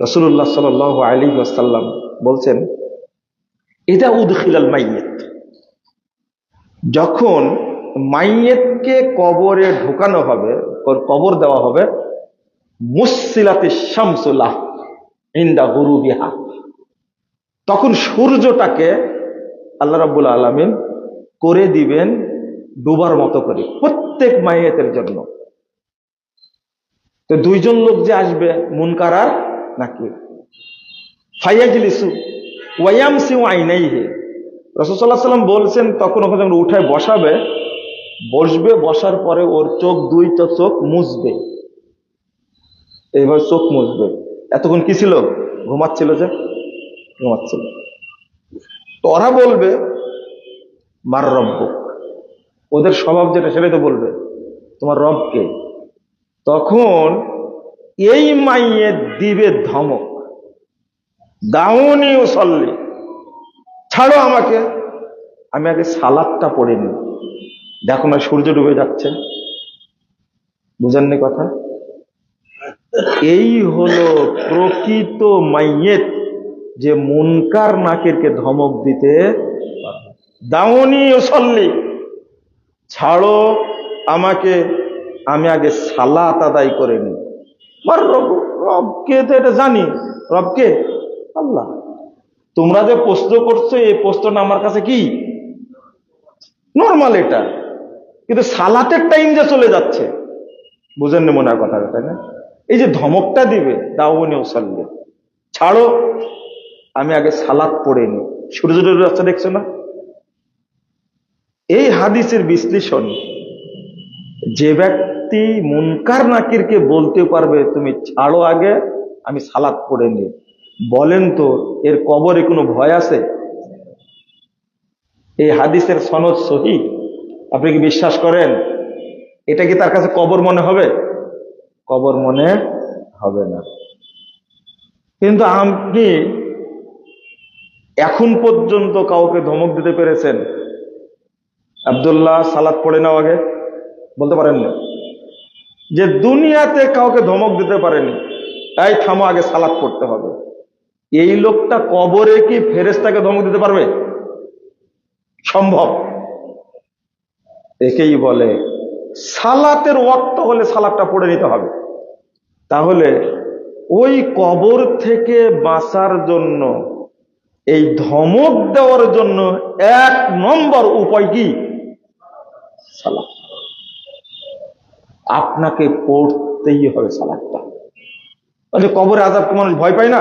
রসুল্লাহ সাল আলী আসাল্লাম বলছেন এটা উদখিলাল মাইয়েত। যখন মাইয়েতকে কবরে ঢোকানো হবে, কবর দেওয়া হবে মুসিলাতে শামসুল্লাহ ইন্দা গুরু বিহা তখন সূর্যটাকে আল্লাহ রাবুল আলমিন করে দিবেন ডুবার মতো করে, প্রত্যেক মাইয়েতের জন্য। তো দুইজন লোক যে আসবে, মুনকার আর নাকি ফাইয়াজলিসু বলছেন তখন ওখানে যখন উঠায় বসাবে, বসবে, বসার পরে ওর চোখ দুইটা চোখ মুছবে। এইভাবে চোখ মুছবে। এতক্ষণ কি ছিল? ঘুমাচ্ছিল যে? ঘুমাচ্ছিল। তো বলবে, মার রব্য ওদের স্বভাব যেটা সেটাই তো বলবে, তোমার রবকে তখন এই মাইয়ে দিবে ধমক। দাউনি সল্লি ছাড়ো আমাকে। আমি আগে সালাদটা পড়ে নি দেখো না, সূর্য ডুবে যাচ্ছে। বুঝেননি কথা? এই হলো প্রকৃত মাইয়েত যে মুনকার নাকিরকে ধমক দিতে দাউনি সল্লি ছাড়ো আমাকে। আমি আগে সালাত আদায় করে নি রব, রবকে তো এটা জানি। রবকে? আল্লাহ। তোমরা যে প্রশ্ন করছ, এই প্রশ্নটা আমার কাছে কি? নর্মাল এটা। কিন্তু সালাতের টাইম যে চলে যাচ্ছে বুঝেননি মনে হয় কথা তাই না? এই যে ধমকটা দিবে দাউনি ও সাল্লে ছাড়ো, আমি আগে সালাত পড়ে নি সূর্য যাচ্ছে দেখছ না? এই হাদিসের বিশ্লেষণ, যে ব্যক্তি মুনকার নাকিরকে বলতে পারবে, তুমি ছাড়ো আগে, আমি সালাত পড়ে নি বলেন তো, এর কবরে কোনো ভয় আছে? এই হাদিসের সনদ সহি? আপনি কি বিশ্বাস করেন? এটা কি তার কাছে কবর মনে হবে? কবর মনে হবে না। কিন্তু আপনি এখন পর্যন্ত কাউকে ধমক দিতে পেরেছেন? আবদুল্লাহ সালাদ পড়ে নাও আগে। বলতে পারেন না। যে দুনিয়াতে কাউকে ধমক দিতে পারেনি, তাই থামো, আগে সালাদ পড়তে হবে। এই লোকটা কবরে কি ফেরেস্তাকে ধমক দিতে পারবে? সম্ভব। একেই বলে, সালাতের ওয়াক্ত হলে সালাদটা পড়ে নিতে হবে। তাহলে ওই কবর থেকে বাঁচার জন্য, এই ধমক দেওয়ার জন্য এক নম্বর উপায় কি? সালাদ আপনাকে পড়তেই হবে সালাদটা। আচ্ছা কবরে আজাবকে মানুষ ভয় পায় না?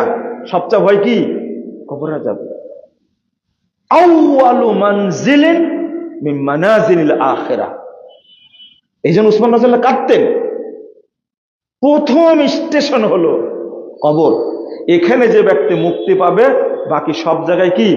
সবচেয়ে ভয় কি? কবর আজাব এই জন্য উসমান রাজাল্লাহ কাটতেন প্রথম স্টেশন হলো কবর। এখানে যে ব্যক্তি মুক্তি পাবে, বাকি সব জায়গায় কি?